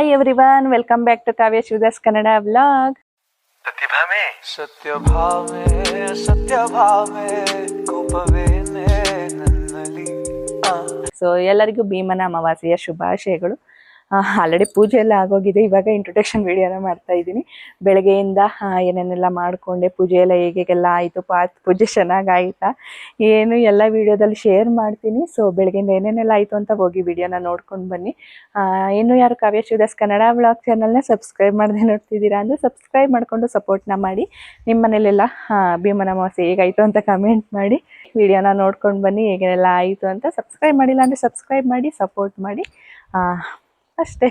Hi every welcome back to Kavya Shivadas Kannada vlog ಪ್ರತಿಭಾಮೆ ಸತ್ಯಭಾಮೆ ಸತ್ಯಭಾಮೆ ಕೋಪವೇನೆ ಸೊ ಎಲ್ಲರಿಗೂ ಭೀಮನ ಅಮಾವಾಸ್ಯೆಯ ಶುಭಾಶಯಗಳು. ಆಲ್ರೆಡಿ ಪೂಜೆ ಎಲ್ಲ ಆಗೋಗಿದೆ. ಇವಾಗ ಇಂಟ್ರೊಡಕ್ಷನ್ ವಿಡಿಯೋನ ಮಾಡ್ತಾ ಇದ್ದೀನಿ. ಬೆಳಗ್ಗೆಯಿಂದ ಏನೇನೆಲ್ಲ ಮಾಡಿಕೊಂಡೆ, ಪೂಜೆ ಎಲ್ಲ ಹೇಗೆಲ್ಲ ಆಯಿತು, ಪಾತ್, ಪೂಜೆ ಚೆನ್ನಾಗಿ ಆಯಿತಾ ಏನು ಎಲ್ಲ ವಿಡಿಯೋದಲ್ಲಿ ಶೇರ್ ಮಾಡ್ತೀನಿ. ಸೊ ಬೆಳಗ್ಗೆಯಿಂದ ಏನೇನೆಲ್ಲ ಆಯಿತು ಅಂತ ಹೋಗಿ ವಿಡಿಯೋನ ನೋಡ್ಕೊಂಡು ಬನ್ನಿ. ಏನು ಯಾರು ಕಾವ್ಯ ಶಿವದಾಸ್ ಕನ್ನಡ ವ್ಲಾಗ್ ಚಾನಲ್ನ ಸಬ್ಸ್ಕ್ರೈಬ್ ಮಾಡದೆ ನೋಡ್ತಿದ್ದೀರಾ ಅಂದರೆ ಸಬ್ಸ್ಕ್ರೈಬ್ ಮಾಡಿಕೊಂಡು ಸಪೋರ್ಟ್ನ ಮಾಡಿ. ನಿಮ್ಮ ಮನೇಲೆಲ್ಲ ಭೀಮನ ಅಮಾವಾಸ್ಯೆ ಹೇಗಾಯಿತು ಅಂತ ಕಮೆಂಟ್ ಮಾಡಿ. ವಿಡಿಯೋನ ನೋಡ್ಕೊಂಡು ಬನ್ನಿ, ಹೇಗೆಲ್ಲ ಆಯಿತು ಅಂತ ಸಬ್ಸ್ಕ್ರೈಬ್ ಮಾಡಿಲ್ಲ ಅಂದರೆ ಸಬ್ಸ್ಕ್ರೈಬ್ ಮಾಡಿ ಸಪೋರ್ಟ್ ಮಾಡಿ. ಅಷ್ಟೇ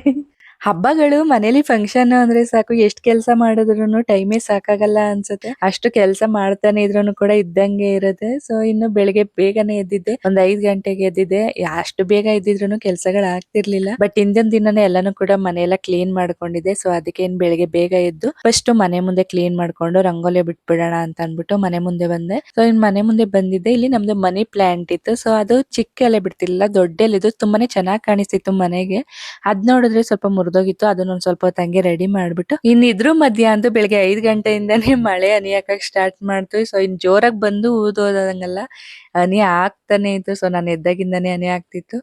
ಹಬ್ಬಗಳು ಮನೇಲಿ ಫಂಕ್ಷನ್ ಅಂದ್ರೆ ಸಾಕು, ಎಷ್ಟು ಕೆಲಸ ಮಾಡಿದ್ರು ಟೈಮೇ ಸಾಕಾಗಲ್ಲ ಅನ್ಸುತ್ತೆ. ಅಷ್ಟು ಕೆಲಸ ಮಾಡ್ತಾನೆ ಇದ್ರೂ ಕೂಡ ಇದ್ದಂಗೆ ಇರುತ್ತೆ. ಸೊ ಇನ್ನು ಬೆಳಿಗ್ಗೆ ಬೇಗನೆ ಎದ್ದಿದ್ದೆ, ಒಂದ್ ಐದ್ ಗಂಟೆಗೆ ಎದ್ದಿದ್ದೆ. ಅಷ್ಟು ಬೇಗ ಎದ್ದಿದ್ರು ಕೆಲಸಗಳು ಆಗ್ತಿರ್ಲಿಲ್ಲ. ಬಟ್ ಹಿಂದಿನ ದಿನನೇ ಎಲ್ಲಾನು ಕೂಡ ಮನೆಯೆಲ್ಲ ಕ್ಲೀನ್ ಮಾಡ್ಕೊಂಡಿದ್ದೆ. ಸೊ ಅದಕ್ಕೆ ಏನ್ ಬೆಳಿಗ್ಗೆ ಬೇಗ ಎದ್ದು ಫಸ್ಟ್ ಮನೆ ಮುಂದೆ ಕ್ಲೀನ್ ಮಾಡ್ಕೊಂಡು ರಂಗೋಲಿ ಬಿಟ್ಬಿಡೋಣ ಅಂತ ಅನ್ಬಿಟ್ಟು ಮನೆ ಮುಂದೆ ಬಂದೆ. ಸೊ ಇನ್ ಮನೆ ಮುಂದೆ ಬಂದಿದ್ದೆ. ಇಲ್ಲಿ ನಮ್ದು ಮನಿ ಪ್ಲಾಂಟ್ ಇತ್ತು. ಸೊ ಅದು ಚಿಕ್ಕ ಎಲೆ ಬಿಡ್ತಿರ್ಲಿಲ್ಲ ದೊಡ್ಡ ತುಂಬಾನೇ ಚೆನ್ನಾಗಿ ಕಾಣಿಸ್ತಿತ್ತು ಮನೆಗೆ. ಅದ್ ನೋಡಿದ್ರೆ ಸ್ವಲ್ಪ ಮುರಿದೋಗಿತ್ತು. ಅದನ್ನ ಒಂದ್ ಸ್ವಲ್ಪ ತಂಗಿ ರೆಡಿ ಮಾಡ್ಬಿಟ್ಟು ಇನ್ ಇದ್ರು ಮಧ್ಯ ಬೆಳಿಗ್ಗೆ ಐದ್ ಗಂಟೆಯಿಂದಾನೇ ಮಳೆ ಹನಿಯಾಕಕ್ ಸ್ಟಾರ್ಟ್ ಮಾಡ್ತೀವಿ. ಸೊ ಇನ್ ಜೋರಾಗಿ ಬಂದು ಊದೋದಂಗಲ್ಲ ಹನಿ ಆಗ್ತಾನೆ ಇತ್ತು. ಸೊ ನಾನು ಎದ್ದಾಗಿಂದನೇ ಹನಿ ಆಗ್ತಿತ್ತು.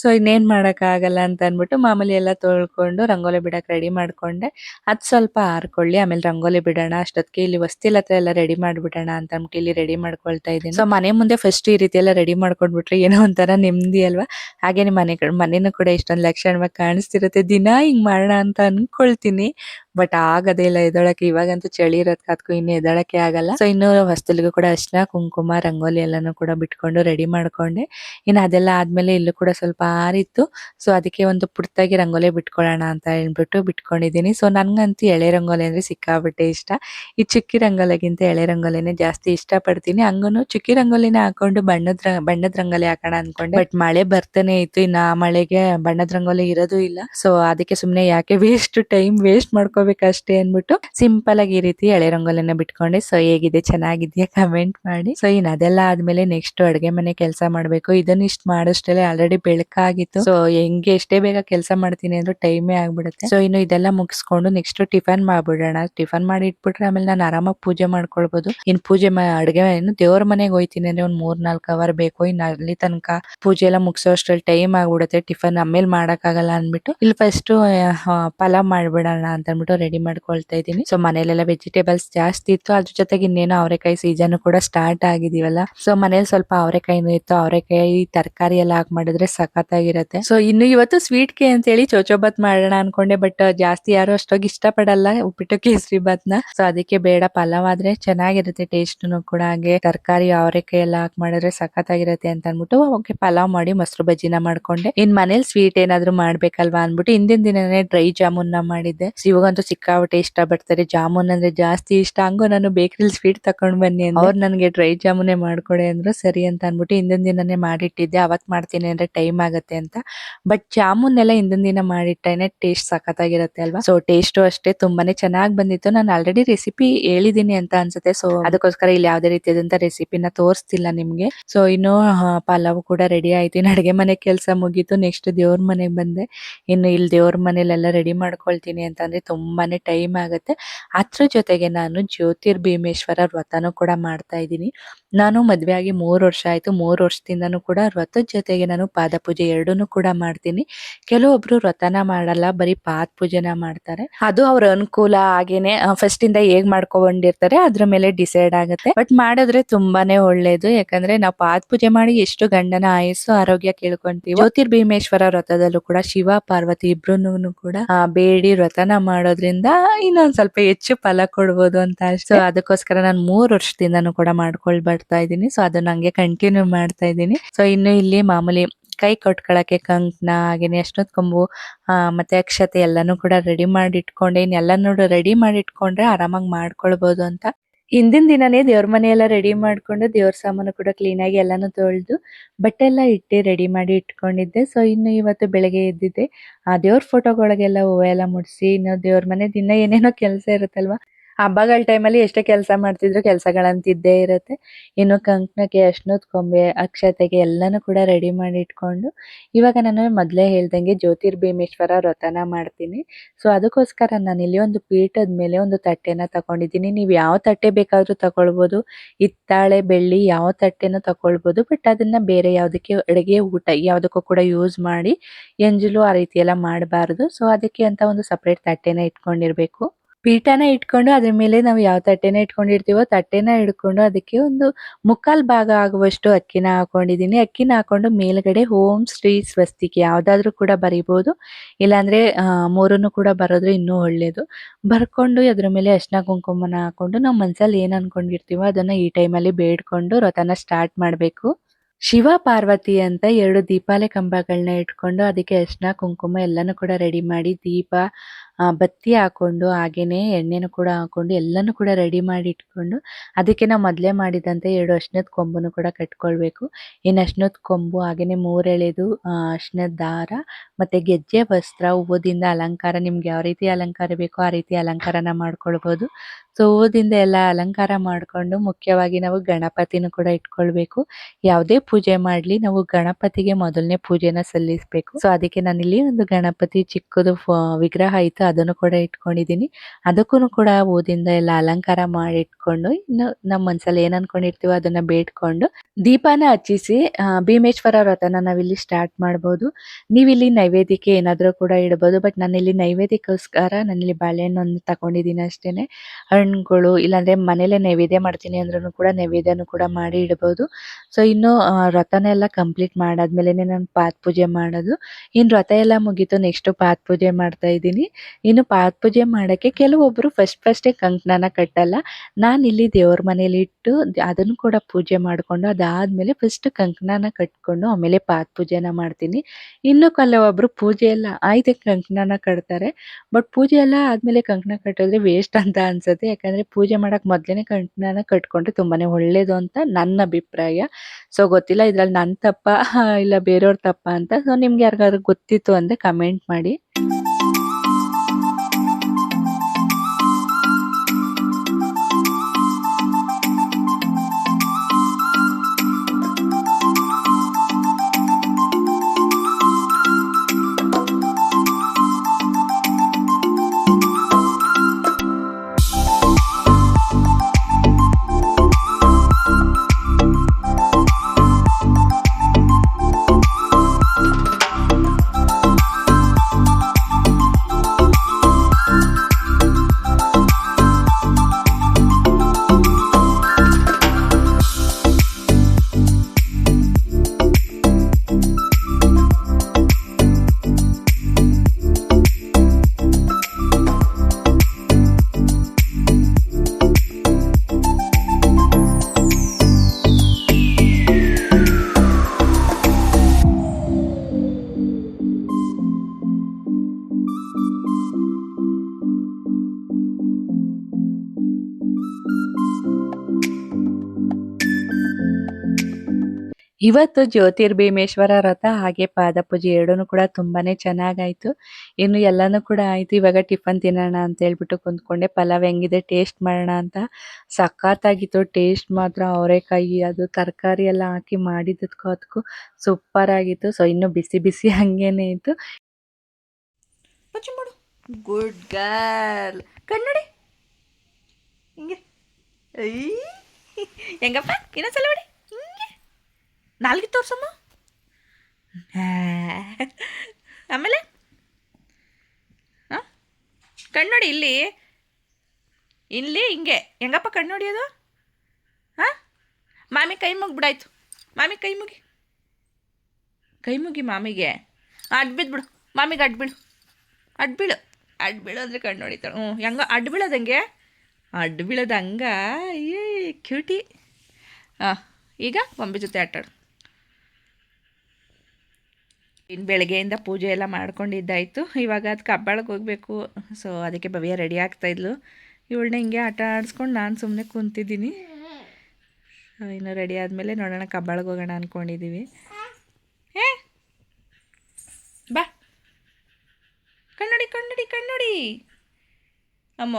ಸೊ ಇನ್ನೇನು ಮಾಡೋಕ್ಕಾಗಲ್ಲ ಅಂತ ಅನ್ಬಿಟ್ಟು ಮಾಮೂಲಿ ಎಲ್ಲ ತೊಳ್ಕೊಂಡು ರಂಗೋಲಿ ಬಿಡಕ್ ರೆಡಿ ಮಾಡ್ಕೊಂಡೆ. ಅದು ಸ್ವಲ್ಪ ಆರ್ಕೊಳ್ಳಿ, ಆಮೇಲೆ ರಂಗೋಲಿ ಬಿಡೋಣ, ಅಷ್ಟೊತ್ತಿಗೆ ಇಲ್ಲಿ ವಸ್ತಿಲ್ ಹತ್ರ ಎಲ್ಲ ರೆಡಿ ಮಾಡ್ಬಿಡೋಣ ಅಂತ ಅಂದ್ಬಿಟ್ಟು ಇಲ್ಲಿ ರೆಡಿ ಮಾಡ್ಕೊಳ್ತಾ ಇದ್ದೀನಿ. ಸೊ ಮನೆ ಮುಂದೆ ಫಸ್ಟ್ ಈ ರೀತಿ ಎಲ್ಲ ರೆಡಿ ಮಾಡ್ಕೊಂಡ್ಬಿಟ್ರೆ ಏನೋ ಒಂಥರ ನೆಮ್ಮದಿ ಅಲ್ವಾ? ಹಾಗೇನೆ ಮನೆ ಮನೇನು ಕೂಡ ಇಷ್ಟೊಂದು ಲಕ್ಷಣವಾಗಿ ಕಾಣಿಸ್ತಿರುತ್ತೆ. ದಿನ ಹಿಂಗ್ ಮಾಡೋಣ ಅಂತ ಅನ್ಕೊಳ್ತೀನಿ. ಬಟ್ ಆಗದೇ ಇಲ್ಲ, ಎದೊಳಕ್ಕೆ? ಇವಾಗಂತೂ ಚಳಿ ಇರೋದ್ ಕಾತ್ಕು ಇನ್ನು ಎದೊಳಕ್ಕೆ ಆಗಲ್ಲ. ಸೊ ಇನ್ನು ಹೊಸ್ತಲಿಗೂ ಕೂಡ ಅರ್ಶಿನ ಕುಂಕುಮ, ರಂಗೋಲಿ ಎಲ್ಲಾನು ಕೂಡ ಬಿಟ್ಕೊಂಡು ರೆಡಿ ಮಾಡ್ಕೊಂಡೆ. ಇನ್ನು ಅದೆಲ್ಲ ಆದ್ಮೇಲೆ ಇಲ್ಲೂ ಕೂಡ ಸ್ವಲ್ಪ ಆರಿತ್ತು. ಸೊ ಅದಕ್ಕೆ ಒಂದು ಪುಟ್ಟಾಗಿ ರಂಗೋಲಿ ಬಿಟ್ಕೊಳ್ಳೋಣ ಅಂತ ಹೇಳ್ಬಿಟ್ಟು ಬಿಟ್ಕೊಂಡಿದ್ದೀನಿ. ಸೊ ನನ್ಗಂತೂ ಎಳೆ ರಂಗೋಲಿ ಅಂದ್ರೆ ಸಿಕ್ಕಾಬಿಟ್ಟೆ ಇಷ್ಟ. ಈ ಚುಕ್ಕಿ ರಂಗೋಲಿಗಿಂತ ಎಳೆ ರಂಗೋಲಿನೇ ಜಾಸ್ತಿ ಇಷ್ಟ ಪಡ್ತೀನಿ ಹಂಗೂನು ಚುಕ್ಕಿ ರಂಗೋಲಿನ ಹಾಕೊಂಡು ಬಣ್ಣದ ಬಣ್ಣದ ರಂಗೋಲಿ ಹಾಕೋಣ ಅನ್ಕೊಂಡೆ. ಬಟ್ ಮಳೆ ಬರ್ತಾನೆ ಇತ್ತು. ಇನ್ನು ಮಳೆಗೆ ಬಣ್ಣದ ರಂಗೋಲಿ ಇರೋದು ಇಲ್ಲ. ಸೊ ಅದಕ್ಕೆ ಸುಮ್ನೆ ಯಾಕೆ ವೇಸ್ಟ್ ಟೈಮ್ ವೇಸ್ಟ್ ಮಾಡ್ಕೋಬೇಕಷ್ಟೇ ಅನ್ಬಿಟ್ಟು ಸಿಂಪಲ್ ಆಗಿ ಈ ರೀತಿ ಎಳೆ ರಂಗೋಲಿನ ಬಿಟ್ಕೊಂಡೆ. ಸೊ ಹೇಗಿದೆ? ಚೆನ್ನಾಗಿದ್ಯಾ? ಕಮೆಂಟ್ ಮಾಡಿ. ಸೊ ಇನ್ ಅದೆಲ್ಲ ಆದ್ಮೇಲೆ ನೆಕ್ಸ್ಟ್ ಅಡುಗೆ ಮನೆ ಕೆಲಸ ಮಾಡ್ಬೇಕು. ಇದನ್ನ ಇಷ್ಟ ಮಾಡೋಷ್ಟಲ್ಲೇ ಆಲ್ರೆಡಿ ಬೆಳಕಾಗಿತ್ತು. ಸೊ ಹೆಂಗೆ ಎಷ್ಟೇ ಬೇಗ ಕೆಲಸ ಮಾಡ್ತೀನಿ ಅಂದ್ರೆ ಟೈಮೇ ಆಗ್ಬಿಡುತ್ತೆ. ಸೊ ಇನ್ನು ಇದೆಲ್ಲ ಮುಗಿಸ್ಕೊಂಡು ನೆಕ್ಸ್ಟ್ ಟಿಫನ್ ಮಾಡ್ಬಿಡೋಣ. ಟಿಫನ್ ಮಾಡಿ ಇಟ್ಬಿಟ್ರೆ ಆಮೇಲೆ ನಾನು ಆರಾಮಾಗಿ ಪೂಜೆ ಮಾಡ್ಕೊಳ್ಬಹುದು ಇನ್ ಪೂಜೆ ಅಡ್ಗೆ ಇನ್ನು ದೇವ್ರ ಮನೆಗೆ ಹೋಯ್ತೀನಿ ಅಂದ್ರೆ ಒಂದ್ ಮೂರ್ ನಾಲ್ಕು ಅವರ್ ಬೇಕು. ಇನ್ನು ಅಲ್ಲಿ ತನಕ ಪೂಜೆ ಎಲ್ಲ ಮುಗಿಸೋ ಅಷ್ಟ್ರಲ್ಲಿ ಟೈಮ್ ಆಗ್ಬಿಡುತ್ತೆ. ಟಿಫನ್ ಆಮೇಲೆ ಮಾಡಕ್ಕಾಗಲ್ಲ ಅನ್ಬಿಟ್ಟು ಇಲ್ಲಿ ಫಸ್ಟ್ ಪಲಾವ್ ಮಾಡ್ಬಿಡೋಣ ಅಂತ ಅನ್ಬಿಟ್ಟು ರೆಡಿ ಮಾಡ್ಕೊಳ್ತಾ ಇದ್ದೀನಿ. ಸೊ ಮನೇಲೆಲ್ಲ ವೆಜಿಟೇಬಲ್ಸ್ ಜಾಸ್ತಿ ಇತ್ತು. ಅದ್ರ ಜೊತೆಗೆ ಇನ್ನೇನು ಅವರೆಕಾಯಿ ಸೀಸನ್ ಕೂಡ ಸ್ಟಾರ್ಟ್ ಆಗಿದೀವಲ್ಲ. ಸೊ ಮನೇಲಿ ಸ್ವಲ್ಪ ಅವರೆಕಾಯಿನೂ ಇತ್ತು. ಅವರೆಕಾಯಿ ತರಕಾರಿ ಎಲ್ಲ ಹಾಕಿ ಮಾಡಿದ್ರೆ ಸಖತ್ತಾಗಿರತ್ತೆ. ಸೊ ಇನ್ನು ಇವತ್ತು ಸ್ವೀಟ್ ಕೆ ಅಂತ ಹೇಳಿ ಚೋಚೋಬಾತ್ ಮಾಡೋಣ ಅನ್ಕೊಂಡೆ. ಬಟ್ ಜಾಸ್ತಿ ಯಾರು ಅಷ್ಟೊಂದು ಇಷ್ಟಪಡಲ್ಲ ಉಪ್ಪಿಟ್ಟು ಕೇಸರಿ ಬಾತ್ನ ಸೊ ಅದಕ್ಕೆ ಬೇಡ. ಪಲಾವ್ ಆದ್ರೆ ಚೆನ್ನಾಗಿರುತ್ತೆ. ಟೇಸ್ಟ್ ಕೂಡ ಹಾಗೆ. ತರಕಾರಿ, ಅವರೆಕಾಯಿ ಎಲ್ಲ ಹಾಕಿ ಮಾಡಿದ್ರೆ ಸಖತ್ತಾಗಿರತ್ತೆ ಅಂತ ಅನ್ಬಿಟ್ಟು ಓಕೆ ಪಲಾವ್ ಮಾಡಿ ಮೊಸರು ಬಜ್ಜಿನ ಮಾಡ್ಕೊಂಡೆ. ಇನ್ ಮನೇಲಿ ಸ್ವೀಟ್ ಏನಾದ್ರು ಮಾಡ್ಬೇಕಲ್ವಾ? ಅನ್ಬಿಟ್ಟು ಹಿಂದಿನ ದಿನನೇ ಡ್ರೈ ಜಾಮೂನ್ನ ಮಾಡಿದ್ದೆ. So ಇವಾಗಂತೂ ಸಿಕ್ಕಾಪಟ್ಟೆ ಇಷ್ಟ ಪಡ್ತಾರೆ? ಜಾಮೂನ್ ಅಂದ್ರೆ ಜಾಸ್ತಿ ಇಷ್ಟ. ಹಂಗು ನಾನು ಬೇಕರಿಲಿ ಸ್ವೀಟ್ ತಕೊಂಡ್ ಬನ್ನಿ ಅಂದ್ರೆ ಅವ್ರು ನನಗೆ ಡ್ರೈ ಜಾಮೂನೇ ಮಾಡ್ಕೊಡಿ ಅಂದ್ರು, ಸರಿ ಅಂತ ಅನ್ಬಿಟ್ಟು ಹಿಂದಿನ ದಿನನೇ ಮಾಡಿಟ್ಟಿದ್ದೆ. ಅವತ್ ಮಾಡ್ತೀನಿ ಅಂದ್ರೆ ಟೈಮ್ ಆಗತ್ತೆ ಅಂತ. ಬಟ್ ಜಾಮೂನ್ ಎಲ್ಲ ಹಿಂದಿನ ದಿನ ಮಾಡಿಟ್ಟೇನೆ ಟೇಸ್ಟ್ ಸಖತ್ತಾಗಿರುತ್ತೆ ಅಲ್ವಾ? ಸೊ ಟೇಸ್ಟು ಅಷ್ಟೇ. ತುಂಬಾನೇ ಚೆನ್ನಾಗಿ ಬಂದಿತ್ತು. ನಾನು ಆಲ್ರೆಡಿ ರೆಸಿಪಿ ಹೇಳಿದೀನಿ ಅಂತ ಅನ್ಸುತ್ತೆ. ಸೊ ಅದಕ್ಕೋಸ್ಕರ ಇಲ್ಲಿ ಯಾವ್ದೇ ರೀತಿಯಾದಂತ ರೆಸಿಪಿನ ತೋರಿಸ್ತಿಲ್ಲ ನಿಮ್ಗೆ. ಸೊ ಇನ್ನು ಪಲಾವ್ ಕೂಡ ರೆಡಿ ಆಯ್ತು. ಇನ್ನು ಅಡುಗೆ ಮನೆ ಕೆಲಸ ಮುಗೀತು. ನೆಕ್ಸ್ಟ್ ದೇವ್ರ ಮನೆಗೆ ಬಂದೆ. ಇನ್ನು ಇಲ್ಲಿ ದೇವ್ರ ಮನೇಲೆಲ್ಲ ರೆಡಿ ಮಾಡ್ಕೊಳ್ತೀನಿ ಅಂತಂದ್ರೆ ತುಂಬಾನೇ ಟೈಮ್ ಆಗುತ್ತೆ. ಅದ್ರ ಜೊತೆಗೆ ನಾನು ಜ್ಯೋತಿರ್ಭೀಮೇಶ್ವರ ವ್ರತನೂ ಕೂಡ ಮಾಡ್ತಾ ಇದ್ದೀನಿ. ನಾನು ಮದುವೆ ಆಗಿ ಮೂರು ವರ್ಷ ಆಯ್ತು. ಮೂರು ವರ್ಷದಿಂದನೂ ಕೂಡ ವ್ರತದ ಜೊತೆಗೆ ನಾನು ಪಾದಪೂಜೆ ಪೂಜೆ ಎರಡೂನು ಕೂಡ ಮಾಡ್ತೀನಿ. ಕೆಲವೊಬ್ರು ವ್ರತನ ಮಾಡಲ್ಲ, ಬರೀ ಪಾದ ಪೂಜೆನ ಮಾಡ್ತಾರೆ. ಅದು ಅವ್ರ ಅನುಕೂಲ ಹಾಗೇನೆ ಫಸ್ಟ್ ಇಂದ ಹೇಗ್ ಮಾಡ್ಕೊಂಡಿರ್ತಾರೆ ಅದ್ರ ಮೇಲೆ ಡಿಸೈಡ್ ಆಗುತ್ತೆ. ಬಟ್ ಮಾಡಿದ್ರೆ ತುಂಬಾನೇ ಒಳ್ಳೇದು. ಯಾಕಂದ್ರೆ ನಾವು ಪಾದ ಪೂಜೆ ಮಾಡಿ ಎಷ್ಟು ಗಂಡನ ಆಯಸ್ಸು ಆರೋಗ್ಯ ಕೇಳ್ಕೊಂತೀವಿ, ಜ್ಯೋತಿರ್ಭೀಮೇಶ್ವರ ವ್ರತದಲ್ಲೂ ಕೂಡ ಶಿವ, ಪಾರ್ವತಿ ಇಬ್ರು ಕೂಡ ಬೇಡಿ ವ್ರತನ ಮಾಡೋದ್ರಿಂದ ಇನ್ನೊಂದ್ ಸ್ವಲ್ಪ ಹೆಚ್ಚು ಫಲ ಕೊಡ್ಬೋದು ಅಂತ ಸೊ ಅದಕ್ಕೋಸ್ಕರ ನಾನು ಮೂರ್ ವರ್ಷದಿಂದನೂ ಕೂಡ ಮಾಡ್ಕೊಳ್ ಬರ್ತಾ ಇದ್ದೀನಿ. ಸೊ ಅದನ್ನ ಹಂಗೆ ಕಂಟಿನ್ಯೂ ಮಾಡ್ತಾ ಇದ್ದೀನಿ. ಸೊ ಇನ್ನು ಇಲ್ಲಿ ಮಾಮೂಲಿ ಕೈ ಕೊಟ್ಕೊಳಕ್ಕೆ ಕಂಕಣ ಹಾಗೇನೆ ಅಷ್ಟೊತ್ ಕೊಂಬು ಮತ್ತೆ ಅಕ್ಷತೆ ಎಲ್ಲಾನು ಕೂಡ ರೆಡಿ ಮಾಡಿ ಇಟ್ಕೊಂಡೆ ಇನ್ನೆಲ್ಲನೂ ರೆಡಿ ಮಾಡಿ ಇಟ್ಕೊಂಡ್ರೆ ಆರಾಮಾಗಿ ಮಾಡ್ಕೊಳ್ಬಹುದು ಅಂತ. ಹಿಂದಿನ ದಿನನೇ ದೇವ್ರ ಮನೆ ಎಲ್ಲ ರೆಡಿ ಮಾಡ್ಕೊಂಡು ದೇವ್ರ ಸಾಮಾನು ಕೂಡ ಕ್ಲೀನ್ ಆಗಿ ಎಲ್ಲಾನು ತೊಳೆದು ಬಟ್ಟೆ ಎಲ್ಲ ಇಟ್ಟು ರೆಡಿ ಮಾಡಿ ಇಟ್ಕೊಂಡಿದ್ದೆ. ಸೊ ಇನ್ನು ಇವತ್ತು ಬೆಳಗ್ಗೆ ಎದ್ದಿದ್ದೆ. ಆ ದೇವ್ರ ಫೋಟೋಗಳಿಗೆಲ್ಲ ಹೂವು ಎಲ್ಲ ಮುಡಿಸಿ, ಇನ್ನು ದೇವ್ರ ಮನೆ ದಿನ ಏನೇನೋ ಕೆಲಸ ಇರುತ್ತಲ್ವಾ? ಹಬ್ಬಗಳ ಟೈಮಲ್ಲಿ ಎಷ್ಟೇ ಕೆಲಸ ಮಾಡ್ತಿದ್ರು ಕೆಲಸಗಳಂತಿದ್ದೇ ಇರುತ್ತೆ. ಇನ್ನು ಕಂಕಣಕ್ಕೆ ಅಶ್ನದ ಕೊಂಬೆ ಅಕ್ಷತೆಗೆ ಎಲ್ಲನೂ ಕೂಡ ರೆಡಿ ಮಾಡಿ ಇಟ್ಕೊಂಡು, ಇವಾಗ ನಾನು ಮೊದಲೇ ಹೇಳ್ದಂಗೆ ಜ್ಯೋತಿರ್ಭೀಮೇಶ್ವರ ವ್ರತನ ಮಾಡ್ತೀನಿ. ಸೊ ಅದಕ್ಕೋಸ್ಕರ ನಾನು ಇಲ್ಲಿ ಒಂದು ಪೀಠದ ಮೇಲೆ ಒಂದು ತಟ್ಟೆನ ತಗೊಂಡಿದ್ದೀನಿ. ನೀವು ಯಾವ ತಟ್ಟೆ ಬೇಕಾದರೂ ತಗೊಳ್ಬೋದು. ಹಿತ್ತಾಳೆ, ಬೆಳ್ಳಿ ಯಾವ ತಟ್ಟೆನೂ ತಗೊಳ್ಬೋದು. ಬಟ್ ಅದನ್ನ ಬೇರೆ ಯಾವುದಕ್ಕೆ, ಅಡುಗೆ ಊಟ ಯಾವುದಕ್ಕೂ ಕೂಡ ಯೂಸ್ ಮಾಡಿ, ಎಂಜಲು ಆ ರೀತಿ ಎಲ್ಲ ಮಾಡಬಾರ್ದು. ಸೊ ಅದಕ್ಕೆ ಅಂತ ಒಂದು ಸಪ್ರೇಟ್ ತಟ್ಟೆನ ಇಟ್ಕೊಂಡಿರ್ಬೇಕು. ಪೀಠನ ಇಟ್ಕೊಂಡು ಅದ್ರ ಮೇಲೆ ನಾವು ಯಾವ ತಟ್ಟೆನ ಇಟ್ಕೊಂಡಿರ್ತೀವೋ ತಟ್ಟೆನ ಹಿಡ್ಕೊಂಡು ಅದಕ್ಕೆ ಒಂದು ಮುಕ್ಕಾಲ್ ಭಾಗ ಆಗುವಷ್ಟು ಅಕ್ಕಿನ ಹಾಕೊಂಡಿದ್ದೀನಿ. ಅಕ್ಕಿನ ಹಾಕೊಂಡು ಮೇಲ್ಗಡೆ ಓಂ ಶ್ರೀ ಸ್ವಸ್ತಿಕೆ ಯಾವ್ದಾದ್ರು ಕೂಡ ಬರಿಬೋದು. ಇಲ್ಲಾಂದ್ರೆ ಮೂರನ್ನು ಕೂಡ ಬರೋದ್ರೆ ಇನ್ನೂ ಒಳ್ಳೇದು. ಬರ್ಕೊಂಡು ಅದ್ರ ಮೇಲೆ ಅರ್ಶಿನ ಕುಂಕುಮನ ಹಾಕೊಂಡು ನಾವು ಮನ್ಸಲ್ಲಿ ಏನ್ ಅನ್ಕೊಂಡಿರ್ತೀವೋ ಅದನ್ನ ಈ ಟೈಮಲ್ಲಿ ಬೇಡ್ಕೊಂಡು ವ್ರತನ ಸ್ಟಾರ್ಟ್ ಮಾಡ್ಬೇಕು. ಶಿವ ಪಾರ್ವತಿ ಅಂತ ಎರಡು ದೀಪಾಲೆ ಕಂಬಗಳನ್ನ ಇಟ್ಕೊಂಡು ಅದಕ್ಕೆ ಅರ್ಶಿನ ಕುಂಕುಮ ಎಲ್ಲಾನು ಕೂಡ ರೆಡಿ ಮಾಡಿ ದೀಪ ಆ, ಬತ್ತಿ ಹಾಕೊಂಡು ಹಾಗೇನೆ ಎಣ್ಣೆನು ಕೂಡ ಹಾಕೊಂಡು ಎಲ್ಲಾನು ಕೂಡ ರೆಡಿ ಮಾಡಿ ಇಟ್ಕೊಂಡು ಅದಕ್ಕೆ ನಾವು ಮೊದಲೇ ಮಾಡಿದಂತೆ ಎರಡು ಅಶ್ನದ ಕೊಂಬನ್ನು ಕೂಡ ಕಟ್ಕೊಳ್ಬೇಕು. ಇನ್ನು ಅಶ್ನದ ಕೊಂಬು ಹಾಗೇನೆ ಮೂರೆಳೆದು ಅಶ್ನದ ದಾರ ಮತ್ತೆ ಗೆಜ್ಜೆ ವಸ್ತ್ರ ಹೂವದಿಂದ ಅಲಂಕಾರ ನಿಮ್ಗೆ ಯಾವ ರೀತಿ ಅಲಂಕಾರ ಬೇಕೋ ಆ ರೀತಿ ಅಲಂಕಾರನ ಮಾಡ್ಕೊಳ್ಬೋದು. ಸೊ ಹೂವದಿಂದ ಎಲ್ಲ ಅಲಂಕಾರ ಮಾಡ್ಕೊಂಡು ಮುಖ್ಯವಾಗಿ ನಾವು ಗಣಪತಿನೂ ಕೂಡ ಇಟ್ಕೊಳ್ಬೇಕು. ಯಾವುದೇ ಪೂಜೆ ಮಾಡ್ಲಿ ನಾವು ಗಣಪತಿಗೆ ಮೊದಲನೇ ಪೂಜೆನ ಸಲ್ಲಿಸಬೇಕು. ಸೊ ಅದಕ್ಕೆ ನಾನಿಲ್ಲಿ ಒಂದು ಗಣಪತಿ ಚಿಕ್ಕದು ವಿಗ್ರಹ ಇತ್ತು, ಅದನ್ನು ಕೂಡ ಇಟ್ಕೊಂಡಿದ್ದೀನಿ. ಅದಕ್ಕೂ ಕೂಡ ಹೂದಿಂದ ಎಲ್ಲ ಅಲಂಕಾರ ಮಾಡಿ ಇಟ್ಕೊಂಡು ಇನ್ನು ನಮ್ಮ ಮನಸ್ಸಲ್ಲಿ ಏನ್ ಅನ್ಕೊಂಡಿರ್ತೀವೋ ಅದನ್ನ ಬೇಡ್ಕೊಂಡು ದೀಪಾನ ಹಚ್ಚಿಸಿ ಭೀಮೇಶ್ವರ ವ್ರತನ ನಾವಿಲ್ಲಿ ಸ್ಟಾರ್ಟ್ ಮಾಡ್ಬೋದು. ನೀವಿಲ್ಲಿ ನೈವೇದ್ಯಕ್ಕೆ ಏನಾದರೂ ಕೂಡ ಇಡ್ಬೋದು ಬಟ್ ನಾನಿಲ್ಲಿ ನೈವೇದ್ಯಕ್ಕೋಸ್ಕರ ನಾನಿಲ್ಲಿ ಬಾಳೆಹಣ್ಣು ತಗೊಂಡಿದ್ದೀನಿ ಅಷ್ಟೇನೆ. ಹಣ್ಣುಗಳು ಇಲ್ಲಾಂದ್ರೆ ಮನೇಲೆ ನೈವೇದ್ಯ ಮಾಡ್ತೀನಿ ಅಂದ್ರೂ ಕೂಡ ನೈವೇದ್ಯನೂ ಕೂಡ ಮಾಡಿ ಇಡಬಹುದು ಸೊ ಇನ್ನು ರಥನ ಎಲ್ಲ ಕಂಪ್ಲೀಟ್ ಮಾಡಾದ್ಮೇಲೆ ನಾನು ಪಾತ್ ಪೂಜೆ ಮಾಡೋದು. ಇನ್ನು ರಥ ಎಲ್ಲ ಮುಗೀತು ನೆಕ್ಸ್ಟ್ ಪಾತ್ ಪೂಜೆ ಮಾಡ್ತಾ ಇದ್ದೀನಿ. ಇನ್ನು ಪಾತ್ ಪೂಜೆ ಮಾಡೋಕ್ಕೆ ಕೆಲವೊಬ್ರು ಫಸ್ಟ್ ಫಸ್ಟೇ ಕಂಕಣನ ಕಟ್ಟಲ್ಲ. ನಾನು ಇಲ್ಲಿ ದೇವ್ರ ಮನೇಲಿ ಇಟ್ಟು ಅದನ್ನು ಕೂಡ ಪೂಜೆ ಮಾಡಿಕೊಂಡು ಅದಾದ್ಮೇಲೆ ಫಸ್ಟ್ ಕಂಕಣನ ಕಟ್ಕೊಂಡು ಆಮೇಲೆ ಪಾತ್ ಪೂಜೆನ ಮಾಡ್ತೀನಿ. ಇನ್ನು ಕೆಲವೊಬ್ರು ಪೂಜೆ ಎಲ್ಲ, ಆಯ್ತು ಕಂಕಣನ ಕಟ್ತಾರೆ. ಬಟ್ ಪೂಜೆ ಎಲ್ಲ ಆದ್ಮೇಲೆ ಕಂಕಣ ಕಟ್ಟಿದ್ರೆ ವೇಸ್ಟ್ ಅಂತ ಅನ್ಸುತ್ತೆ. ಯಾಕಂದ್ರೆ ಪೂಜೆ ಮಾಡಕ್ ಮೊದ್ಲೇನೆ ಕಂಕಣನ ಕಟ್ಕೊಂಡ್ರೆ ತುಂಬಾನೇ ಒಳ್ಳೇದು ಅಂತ ನನ್ನ ಅಭಿಪ್ರಾಯ. ಸೊ ಗೊತ್ತಿಲ್ಲ ಇದ್ರಲ್ಲಿ ನನ್ ತಪ್ಪ, ಇಲ್ಲ ಬೇರೆಯವ್ರ ತಪ್ಪ ಅಂತ. ಸೊ ನಿಮ್ಗೆ ಯಾರಿಗಾದ್ರೂ ಗೊತ್ತಿತ್ತು ಅಂದ್ರೆ ಕಮೆಂಟ್ ಮಾಡಿ. ಇವತ್ತು ಜ್ಯೋತಿರ್ಭೀಮೇಶ್ವರ ರಥ ಹಾಗೆ ಪಾದಪೂಜೆ ಎರಡೂ ಕೂಡ ತುಂಬಾನೇ ಚೆನ್ನಾಗಾಯ್ತು. ಇನ್ನು ಎಲ್ಲಾನು ಕೂಡ ಆಯ್ತು. ಇವಾಗ ಟಿಫನ್ ತಿನ್ನೋಣ ಅಂತ ಹೇಳ್ಬಿಟ್ಟು ಕುಂತ್ಕೊಂಡೆ. ಪಲಾವ್ ಹೆಂಗಿದೆ, ಟೇಸ್ಟ್ ಮಾಡೋಣ ಅಂತ. ಸಖತ್ತಾಗಿತ್ತು. ಟೇಸ್ಟ್ ಮಾತ್ರ ಅವರೆಕಾಯಿ, ಅದು ತರಕಾರಿ ಎಲ್ಲ ಹಾಕಿ ಮಾಡಿದ್ದಕ್ಕೂ ಅದಕ್ಕೂ ಸೂಪರ್ ಆಗಿತ್ತು ಸೊ, ಇನ್ನು ಬಿಸಿ ಬಿಸಿ ಹಂಗೇನೆ ಇತ್ತು. ಗುಡ್ ಗರ್ಲ್ ಕನ್ನಡಿ ಹಿಂಗೆ. ಹೆಂಗಪ್ಪ? ಇನ್ನೊಂದ್ಸಲ ನಾಲ್ಗೆ ತೋರ್ಸಮ್ಮ ಆಮೇಲೆ? ಹಾಂ? ಕಣ್ಣೋಡಿ ಇಲ್ಲಿ. ಇಲ್ಲಿ, ಹಿಂಗೆ. ಹೆಂಗಪ್ಪ ಕಣ್ಣೋಡಿ ಅದು? ಹಾಂ? ಮಾಮಿ ಕೈ ಮುಗಿಬಿಡಾಯ್ತು ಮಾಮಿ ಕೈ ಮುಗಿ. ಕೈ ಮುಗಿ ಮಾಮಿಗೆ. ಅಡ್ ಬಿದ್ಬಿಡು. ಮಾಮಿಗೆ ಅಡ್ಬಿಡು ಅಡ್ಬೀಳು ಅಡ್ಬಿಳು ಅಂದರೆ ಕಣ್ಣು ನೋಡಿತಾಳೆ ಹ್ಞೂ ಹೆಂಗ ಅಡ್ಡ ಬೀಳೋದಂಗೆ ಅಡ್ಡ ಬೀಳೋದು ಹಂಗ. ಏ ಕ್ಯೂಟಿ. ಹಾಂ, ಈಗ ಬೊಂಬೆ ಜೊತೆ ಆಟಾಡು. ಇನ್ನು ಬೆಳಗ್ಗೆಯಿಂದ ಪೂಜೆ ಎಲ್ಲ ಮಾಡ್ಕೊಂಡಿದ್ದಾಯಿತು. ಇವಾಗ ಅದಕ್ಕೆ ಹಬ್ಬಳಕ್ಕೆ ಹೋಗಬೇಕು. ಸೊ ಅದಕ್ಕೆ ಭವ್ಯ ರೆಡಿ ಆಗ್ತಾಯಿದ್ಲು ಇವಳನ್ನ ಹಿಂಗೆ ಆಟ ಆಡಿಸ್ಕೊಂಡು ನಾನು ಸುಮ್ಮನೆ ಕುಂತಿದ್ದೀನಿ. ಇನ್ನು ರೆಡಿ ಆದಮೇಲೆ ನೋಡೋಣ ಕಬ್ಬಾಳಗೆ ಹೋಗೋಣ ಅಂದ್ಕೊಂಡಿದ್ದೀವಿ ಏ! ಬಾ. ಕನ್ನಡಿ ಕನ್ನಡಿ ಕನ್ನಡಿ ಅಮ್ಮ.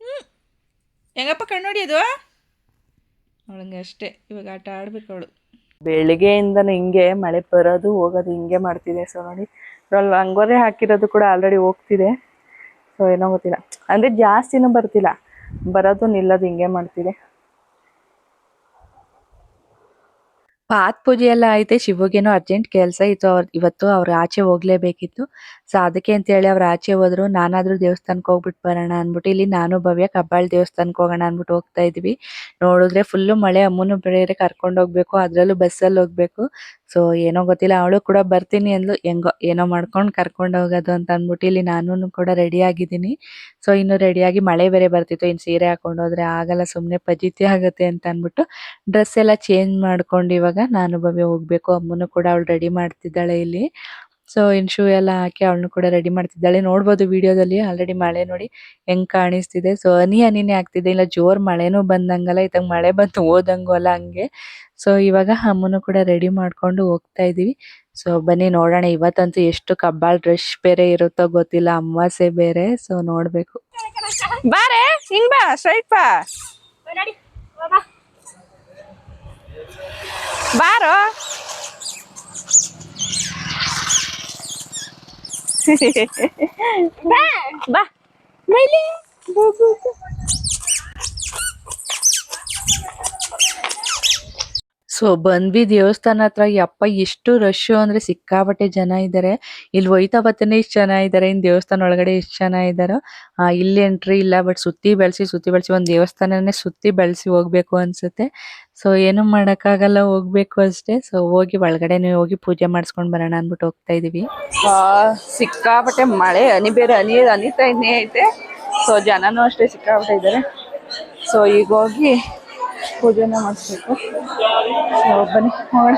ಹ್ಞೂ ಹೆಂಗಪ್ಪ ಕಣ್ಣೋಡಿ ಅದು? ಅವಳಂಗೆ ಅಷ್ಟೇ. ಇವಾಗ ಆಟ ಆಡಬೇಕು ಅವಳು. ಬೆಳಿಗ್ಗೆಯಿಂದನೂ ಹಿಂಗೆ, ಮಳೆ ಬರೋದು, ಹೋಗೋದು, ಹಿಂಗೆ ಮಾಡ್ತಿದೆ. ಸೊ ನೋಡಿ ರಂಗೋಲಿ ಹಾಕಿರೋದು ಕೂಡ ಆಲ್ರೆಡಿ ಹೋಗ್ತಿದೆ. ಸೊ ಏನೋ ಗೊತ್ತಿಲ್ಲ. ಅಂದರೆ ಜಾಸ್ತಿನೂ ಬರ್ತಿಲ್ಲ. ಬರೋದು ನಿಲ್ಲೋದು ಹಿಂಗೆ ಮಾಡ್ತಿದೆ. ಪಾತ್ ಪೂಜೆ ಎಲ್ಲ ಐತೆ. ಶಿವಗೇನೋ ಅರ್ಜೆಂಟ್ ಕೆಲಸ ಇತ್ತು. ಅವ್ರ ಇವತ್ತು ಅವ್ರು ಆಚೆ ಹೋಗ್ಲೇಬೇಕಿತ್ತು. ಸೊ ಅದಕ್ಕೆ ಅಂತ ಹೇಳಿ ಅವ್ರು ಆಚೆ ಹೋದ್ರು. ನಾನಾದ್ರೂ ದೇವಸ್ಥಾನಕ್ಕೆ ಹೋಗ್ಬಿಟ್ಟು ಬರೋಣ ಅಂದ್ಬಿಟ್ಟು, ಇಲ್ಲಿ ನಾನು, ಭವ್ಯ, ಕಬ್ಬಾಳ್ ದೇವಸ್ಥಾನಕ್ಕೆ ಹೋಗೋಣ ಅಂದ್ಬಿಟ್ಟು ಹೋಗ್ತಾ ಇದ್ವಿ. ನೋಡಿದ್ರೆ ಫುಲ್ಲು ಮಳೆ, ಅಮ್ಮನು ಬೇರೆ ಕರ್ಕೊಂಡು ಹೋಗ್ಬೇಕು. ಅದ್ರಲ್ಲೂ ಬಸ್ಸಲ್ಲಿ ಹೋಗ್ಬೇಕು. ಸೊ ಏನೋ ಗೊತ್ತಿಲ್ಲ, ಅವಳು ಕೂಡ ಬರ್ತೀನಿ ಅಂದ್ಲು. ಹೆಂಗೋ, ಏನೋ ಮಾಡ್ಕೊಂಡು ಕರ್ಕೊಂಡು ಹೋಗೋದು ಅಂತ ಅಂದ್ಬಿಟ್ಟು ಇಲ್ಲಿ ನಾನು ಕೂಡ ರೆಡಿ ಆಗಿದ್ದೀನಿ. ಸೊ ಇನ್ನು ರೆಡಿಯಾಗಿ ಮಳೆ ಬೇರೆ ಬರ್ತಿತ್ತು. ಇನ್ನು ಸೀರೆ ಹಾಕೊಂಡು ಹೋದ್ರೆ ಆಗಲ್ಲ ಸುಮ್ಮನೆ ಪಜಿತಿ ಆಗುತ್ತೆ ಅಂತ ಅಂದ್ಬಿಟ್ಟು ಡ್ರೆಸ್ ಎಲ್ಲ ಚೇಂಜ್ ಮಾಡ್ಕೊಂಡು ಇವಾಗ ನಾನು ಬಬ್ಬೆ ಹೋಗ್ಬೇಕು. ಅಮ್ಮನೂ ಕೂಡ ಅವಳು ರೆಡಿ ಮಾಡ್ತಿದ್ದಾಳೆ ಇಲ್ಲಿ. ಸೊ ಇನ್ ಶೂ ಎಲ್ಲ ಹಾಕಿ ಅವಳನ್ನು ಕೂಡ ರೆಡಿ ಮಾಡ್ತಿದ್ದಾಳೆ. ನೋಡ್ಬೋದು ವಿಡಿಯೋದಲ್ಲಿ ಆಲ್ರೆಡಿ ಮಳೆ ನೋಡಿ ಹೆಂಗ್ ಕಾಣಿಸ್ತಿದೆ. ಸೊ ಅನಿ ಅನಿನೇ ಆಗ್ತಿದೆ. ಇಲ್ಲ ಜೋರ್ ಮಳೆನೂ ಬಂದಂಗಲ್ಲ ಇತ್ತಾಗ ಮಳೆ ಬಂತು ಹೋದಂಗೂ ಅಲ್ಲ ಹಂಗೆ. ಸೊ ಇವಾಗ ಅಮ್ಮನು ಕೂಡ ರೆಡಿ ಮಾಡ್ಕೊಂಡು ಹೋಗ್ತಾ ಇದೀವಿ ಸೊ ಬನ್ನಿ ನೋಡೋಣ. ಇವತ್ತಂತೂ ಎಷ್ಟು ಕಬ್ಬಾಳ್ ರಶ್ ಬೇರೆ ಇರುತ್ತೋ ಗೊತ್ತಿಲ್ಲ. ಅಮಾವಾಸ್ಯೆ ಬೇರೆ. ಸೊ ನೋಡ್ಬೇಕು. ಬಾರೆ ಹಿಂಗ್ ಬಾ ಸ್ಟ್ರೈಟ್ ಬಾ. ಬಾರೋ. ಬಾ ಮೈಲಿ ಸೊ ಬಂದ್ವಿ ದೇವಸ್ಥಾನ ಹತ್ರ ಯಪ್ಪ ಎಷ್ಟು ರಶ್ ಅಂದ್ರೆ ಸಿಕ್ಕಾಪಟ್ಟೆ ಜನ ಇದ್ದಾರೆ ಇಲ್ಲಿ ಹೋಯ್ತಾ ಬತ್ತನೆ ಇಷ್ಟು ಜನ ಇದ್ದಾರೆ ಇನ್ ದೇವಸ್ಥಾನ ಒಳಗಡೆ ಎಷ್ಟು ಜನ ಇದ್ದಾರೋ ಇಲ್ಲಿ ಎಂಟ್ರಿ ಇಲ್ಲ ಬಟ್ ಸುತ್ತಿ ಬೆಳೆಸಿ ಸುತ್ತಿ ಬೆಳೆಸಿ ಒಂದ್ ದೇವಸ್ಥಾನನೇ ಸುತ್ತಿ ಬೆಳೆಸಿ ಹೋಗ್ಬೇಕು ಅನ್ಸುತ್ತೆ. ಸೊ ಏನು ಮಾಡೋಕ್ಕಾಗಲ್ಲ, ಹೋಗ್ಬೇಕು ಅಷ್ಟೇ. ಸೊ ಹೋಗಿ ಒಳಗಡೆನೆ ಹೋಗಿ ಪೂಜೆ ಮಾಡಿಸ್ಕೊಂಡ್ ಬರೋಣ ಅಂದ್ಬಿಟ್ಟು ಹೋಗ್ತಾ ಇದೀವಿ. ಸಿಕ್ಕಾಪಟ್ಟೆ ಮಳೆ ಅನಿ ಬೇರೆ, ಹನಿ ಹನಿತಾ ಇನ್ನೇ ಐತೆ. ಸೊ ಜನನೂ ಅಷ್ಟೇ ಸಿಕ್ಕಾಪಟ್ಟೆ ಇದ್ದಾರೆ ಸೊ ಈಗ ಹೋಗಿ ಪೂಜೆನ ಮಾಡಿಸ್ಬೇಕು. ಸೊ ಬನ್ನಿ ನೋಡ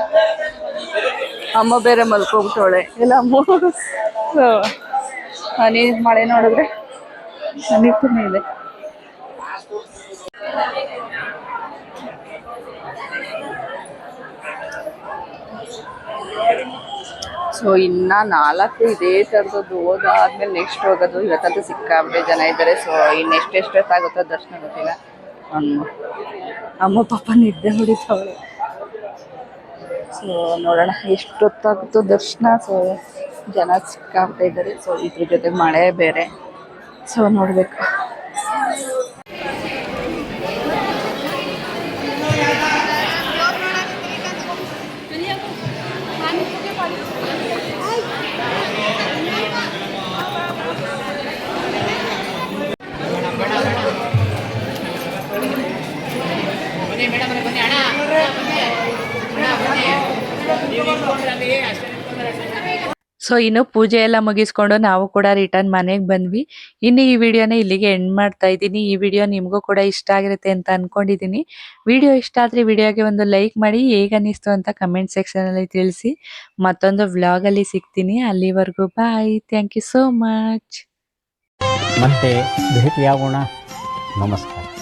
ಅಮ್ಮ ಬೇರೆ ಮಲ್ಕೋಬಿಟ್ಟವಳೆ. ಇಲ್ಲ ಅಮ್ಮ. ಸೊ ಹನಿ ಮಳೆ ನೋಡಿದ್ರೆ ಹನಿ ತುಂಬ ಇದೆ. ಸೊ ಇನ್ನ ನಾಲ್ಕು ಇದೇ ಥರದ್ದು ಹೋದಾದ್ಮೇಲೆ ನೆಕ್ಸ್ಟ್ ಹೋಗೋದು ಇವತ್ತಂತೂ ಸಿಕ್ಕಾಬಿಟ್ಟೆ ಜನ ಇದ್ದಾರೆ. ಸೊ ಇನ್ನು ಎಷ್ಟೆಷ್ಟೊತ್ತಾಗುತ್ತೋ ದರ್ಶನ ಗೊತ್ತಿಲ್ಲ. ಅಮ್ಮ. ಪಾಪ ನಿದ್ದೆ ಹೊಡಿತಾವಳೆ. ಸೊ ನೋಡೋಣ ಎಷ್ಟೊತ್ತಾಗುತ್ತೋ ದರ್ಶನ. ಸೊ ಜನ ಸಿಕ್ಕಾಗ್ತಾ ಇದ್ದಾರೆ ಸೊ ಇದ್ರ ಜೊತೆ ಮಳೆ ಬೇರೆ. ಸೊ ನೋಡ್ಬೇಕು. ಸೊ ಇನ್ನು ಪೂಜೆ ಎಲ್ಲ ಮುಗಿಸ್ಕೊಂಡು ನಾವು ಕೂಡ ರಿಟರ್ನ್ ಮನೆಗೆ ಬಂದ್ವಿ. ಇನ್ನು ಈ ವಿಡಿಯೋನ ಇಲ್ಲಿಗೆ ಎಂಡ್ ಮಾಡ್ತಾ ಇದ್ದೀನಿ. ಈ ವಿಡಿಯೋ ನಿಮಗೂ ಕೂಡ ಇಷ್ಟ ಆಗಿರುತ್ತೆ ಅಂತ ಅನ್ಕೊಂಡಿದ್ದೀನಿ. ವಿಡಿಯೋ ಇಷ್ಟ ಆದ್ರೆ ವಿಡಿಯೋಗೆ ಒಂದು ಲೈಕ್ ಮಾಡಿ, ಹೇಗೆ ಅನ್ನಿಸ್ತು ಅಂತ ಕಮೆಂಟ್ ಸೆಕ್ಷನ್ ಅಲ್ಲಿ ತಿಳಿಸಿ. ಮತ್ತೊಂದು ವ್ಲಾಗಲ್ಲಿ ಸಿಗ್ತೀನಿ. ಅಲ್ಲಿವರೆಗೂ bye thank you so much ಮತ್ತೆ ಭೇಟಿಯಾಗೋಣ ನಮಸ್ಕಾರ.